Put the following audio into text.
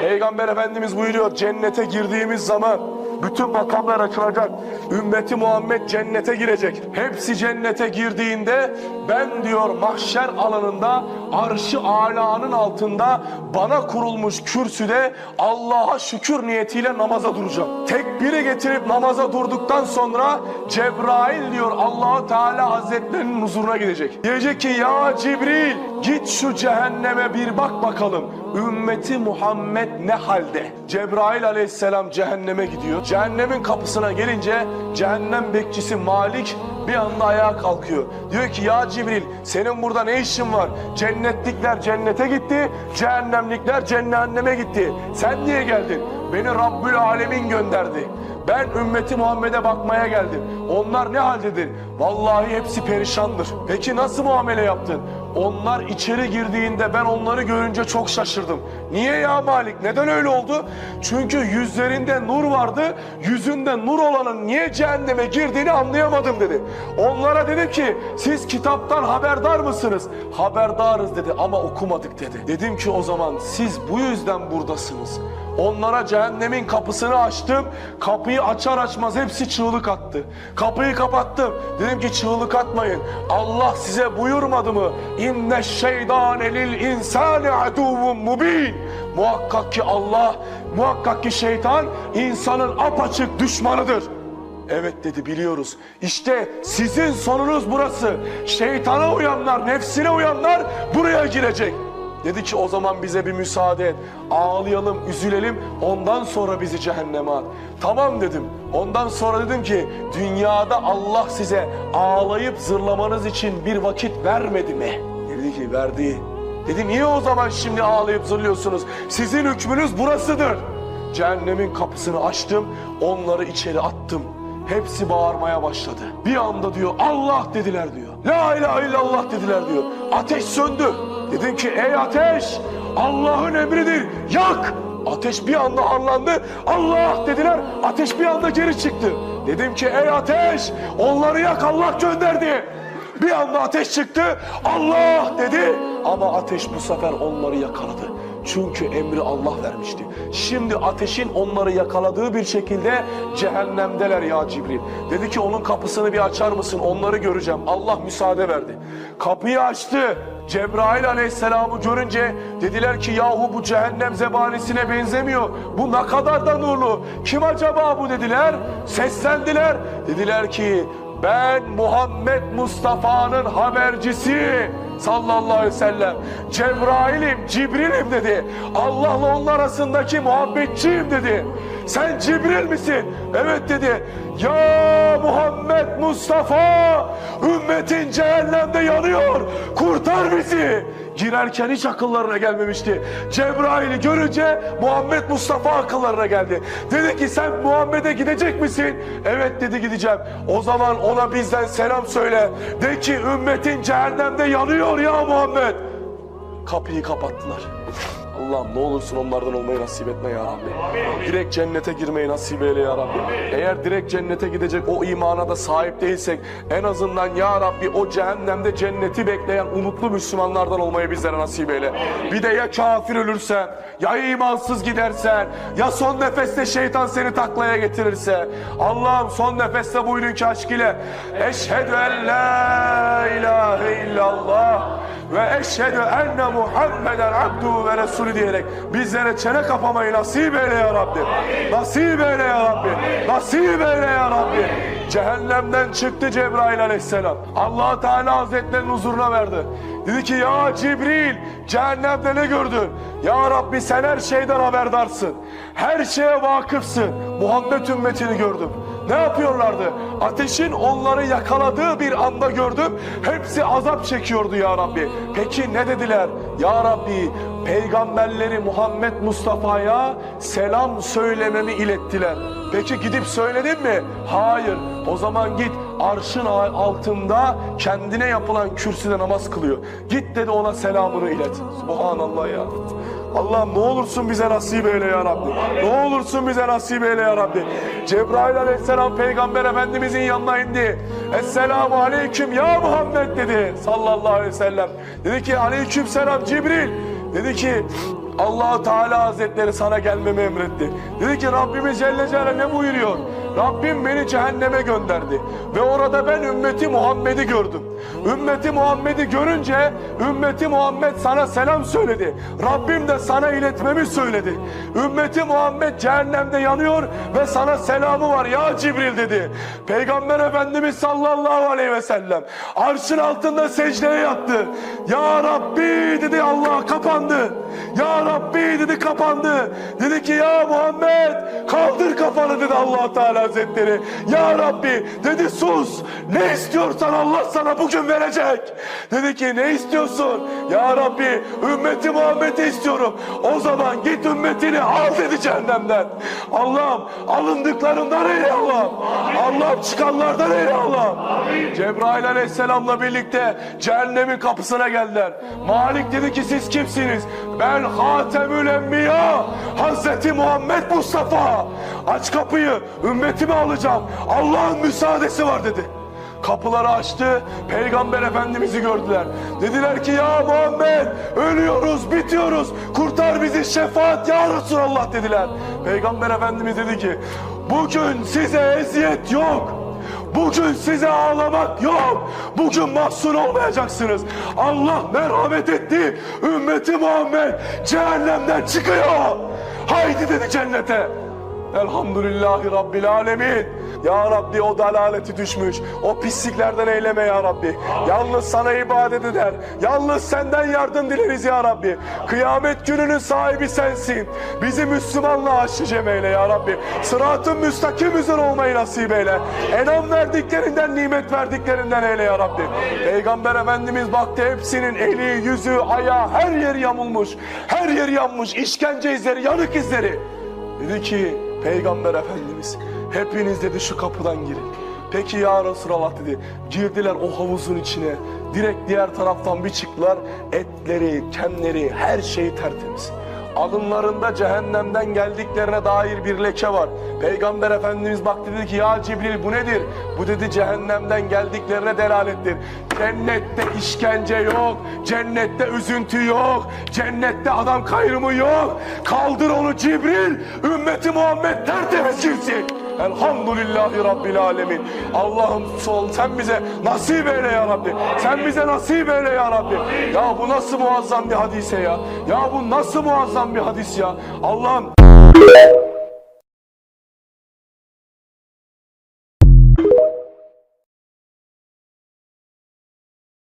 Peygamber Efendimiz buyuruyor cennete girdiğimiz zaman bütün makamlar açılacak. Ümmeti Muhammed cennete girecek. Hepsi cennete girdiğinde ben diyor mahşer alanında arşı alanın altında bana kurulmuş kürsüde Allah'a şükür niyetiyle namaza duracağım. Tekbiri getirip namaza durduktan sonra Cebrail diyor Allahu Teala Hazretlerinin huzuruna gidecek. Diyecek ki ya Cibril git şu cehenneme bir bak bakalım. Ümmeti Muhammed ne halde? Cebrail aleyhisselam cehenneme gidiyor. Cehennemin kapısına gelince cehennem bekçisi Malik bir anda ayağa kalkıyor. Diyor ki ya Cibril senin burada ne işin var? Cennetlikler cennete gitti, cehennemlikler cehenneme gitti. Sen niye geldin? Beni Rabbül Alemin gönderdi. Ben ümmeti Muhammed'e bakmaya geldim. Onlar ne haldedir? Vallahi hepsi perişandır. Peki nasıl muamele yaptın? Onlar içeri girdiğinde ben onları görünce çok şaşırdım. Niye ya Malik? Neden öyle oldu? Çünkü yüzlerinde nur vardı. Yüzünde nur olanın niye cehenneme girdiğini anlayamadım dedi. Onlara dedim ki siz kitaptan haberdar mısınız? Haberdarız dedi ama okumadık dedi. Dedim ki o zaman siz bu yüzden buradasınız. Onlara cehennemin kapısını açtım. Kapıyı açar açmaz hepsi çığlık attı. Kapıyı kapattım. Dedim ki çığlık atmayın. Allah size buyurmadı mı? İnne şeytane lil insani aduvun mubin. Muhakkak ki Allah, muhakkak ki şeytan insanın apaçık düşmanıdır. Evet dedi biliyoruz. İşte sizin sonunuz burası. Şeytana uyanlar, nefsine uyanlar buraya girecek. Dedi ki o zaman bize bir müsaade et. Ağlayalım, üzülelim. Ondan sonra bizi cehenneme at. Tamam dedim. Ondan sonra dedim ki dünyada Allah size ağlayıp zırlamanız için bir vakit vermedi mi? Dedi ki verdi. Dedi niye o zaman şimdi ağlayıp zırlıyorsunuz? Sizin hükmünüz burasıdır. Cehennemin kapısını açtım. Onları içeri attım. Hepsi bağırmaya başladı. Bir anda diyor Allah dediler diyor. La ilahe illallah dediler diyor. Ateş söndü. Dedim ki ey ateş Allah'ın emridir yak. Ateş bir anda harlandı. Allah dediler. Ateş bir anda geri çıktı. Dedim ki ey ateş onları yak Allah gönderdi. Bir anda ateş çıktı. Allah dedi. Ama ateş bu sefer onları yakaladı. Çünkü emri Allah vermişti. Şimdi ateşin onları yakaladığı bir şekilde cehennemdeler ya Cibril. Dedi ki onun kapısını bir açar mısın? Onları göreceğim. Allah müsaade verdi. Kapıyı açtı. Cebrail aleyhisselamı görünce dediler ki yahu bu cehennem zebanisine benzemiyor. Bu ne kadar da nurlu. Kim acaba bu dediler. Seslendiler. Dediler ki ben Muhammed Mustafa'nın habercisi sallallahu aleyhi ve sellem. Cebrail'im, Cibril'im dedi. Allah'la onun arasındaki muhabbetçiyim dedi. Sen Cibril misin? Evet dedi. Ya Muhammed Mustafa, ümmetin cehennemde yanıyor. Kurtar bizi. Girerken hiç akıllarına gelmemişti. Cebrail'i görünce Muhammed Mustafa akıllarına geldi. Dedi ki sen Muhammed'e gidecek misin? Evet dedi gideceğim. O zaman ona bizden selam söyle. De ki ümmetin cehennemde yanıyor ya Muhammed. Kapıyı kapattılar. Allah'ım ne olursun onlardan olmayı nasip etme ya Rabbi. Direkt cennete girmeyi nasip eyle ya Rabbi. Eğer direkt cennete gidecek o imana da sahip değilsek en azından ya Rabbi o cehennemde cenneti bekleyen umutlu Müslümanlardan olmayı bizlere nasip eyle. Bir de ya kafir ölürsen, ya imansız gidersen, ya son nefeste şeytan seni taklaya getirirse. Allah'ım son nefeste buyurun ki aşk ile Eşhedü en la ilahe illallah ve eşhedü enne Muhammeden abduhu ve resulü diyerek bizlere çene kapamayı nasip eyle ya Rabbi. Nasip eyle ya Rabbi. Nasip eyle ya Rabbi. Cehennemden çıktı Cebrail aleyhisselam. allah Teala Hazretlerinin huzuruna verdi. Dedi ki ya Cibril cehennemde ne gördün? Ya Rabbi sen her şeyden haberdarsın. Her şeye vakıfsın. Muhammed ümmetini gördüm. Ne yapıyorlardı? Ateşin onları yakaladığı bir anda gördüm. Hepsi azap çekiyordu ya Rabbi. Peki ne dediler? Ya Rabbi peygamberleri Muhammed Mustafa'ya selam söylememi ilettiler. Peki gidip söyledin mi? Hayır. O zaman git arşın altında kendine yapılan kürsüde namaz kılıyor. Git dedi ona selamını ilet. Subhanallah ya. Allah'ım ne olursun bize nasip eyle ya Rabbi. Ne olursun bize nasip eyle ya Rabbi. Cebrail aleyhisselam peygamber efendimizin yanına indi. Esselamu aleyküm ya Muhammed dedi sallallahu aleyhi ve sellem. Dedi ki aleyküm selam Cibril. Dedi ki allah Teala Hazretleri sana gelmemi emretti. Dedi ki Rabbimiz Celle Celaluhu ne buyuruyor? Rabbim beni cehenneme gönderdi. Ve orada ben ümmeti Muhammed'i gördüm. Ümmeti Muhammed'i görünce ümmeti Muhammed sana selam söyledi. Rabbim de sana iletmemi söyledi. Ümmeti Muhammed cehennemde yanıyor ve sana selamı var ya Cibril dedi. Peygamber Efendimiz sallallahu aleyhi ve sellem arşın altında secdeye yattı. Ya Rabbi dedi Allah kapandı. Ya Rabbi dedi kapandı. Dedi ki ya Muhammed kaldır kafanı dedi allah Teala Hazretleri. Ya Rabbi dedi sus. Ne istiyorsan Allah sana bugün verecek. Dedi ki ne istiyorsun? Ya Rabbi ümmeti Muhammed'i istiyorum. O zaman git ümmetini al dedi cehennemden. Allah'ım alındıklarından eyle Allah'ım. Allah'ım çıkanlardan eyle Allah'ım. Cebrail aleyhisselamla birlikte cehennemin kapısına geldiler. Malik dedi ki siz kimsiniz? Ben Hatemül Enbiya Hazreti Muhammed Mustafa. Aç kapıyı ümmetimi alacağım. Allah'ın müsaadesi var dedi. Kapıları açtı, Peygamber Efendimiz'i gördüler. Dediler ki ya Muhammed ölüyoruz, bitiyoruz. Kurtar bizi şefaat ya Resulallah dediler. Peygamber Efendimiz dedi ki bugün size eziyet yok. Bugün size ağlamak yok. Bugün mahzun olmayacaksınız. Allah merhamet etti. Ümmeti Muhammed cehennemden çıkıyor. Haydi dedi cennete. Elhamdülillahi Rabbil Alemin. Ya Rabbi o dalaleti düşmüş. O pisliklerden eyleme ya Rabbi. Yalnız sana ibadet eder. Yalnız senden yardım dileriz ya Rabbi. Kıyamet gününün sahibi sensin. Bizi Müslümanla aşıcem eyle ya Rabbi. Sıratın müstakim üzere olmayı nasip eyle. Enam verdiklerinden, nimet verdiklerinden eyle ya Rabbi. Peygamber Efendimiz baktı hepsinin eli, yüzü, ayağı her yeri yamulmuş. Her yeri yanmış. işkence izleri, yanık izleri. Dedi ki Peygamber Efendimiz hepiniz dedi şu kapıdan girin. Peki ya Resulallah dedi. Girdiler o havuzun içine. Direkt diğer taraftan bir çıktılar. Etleri, kenleri, her şeyi tertemiz. Alınlarında cehennemden geldiklerine dair bir leke var. Peygamber Efendimiz baktı dedi ki ya Cibril bu nedir? Bu dedi cehennemden geldiklerine delalettir. Cennette işkence yok, cennette üzüntü yok, cennette adam kayrımı yok. Kaldır onu Cibril, ümmeti Muhammed tertemiz girsin. Elhamdülillahi Rabbil Alemin. Allah'ım sol sen bize nasip eyle ya Rabbi. Sen bize nasip eyle ya Rabbi. Ya bu nasıl muazzam bir hadise ya. Ya bu nasıl muazzam bir hadis ya. Allah'ım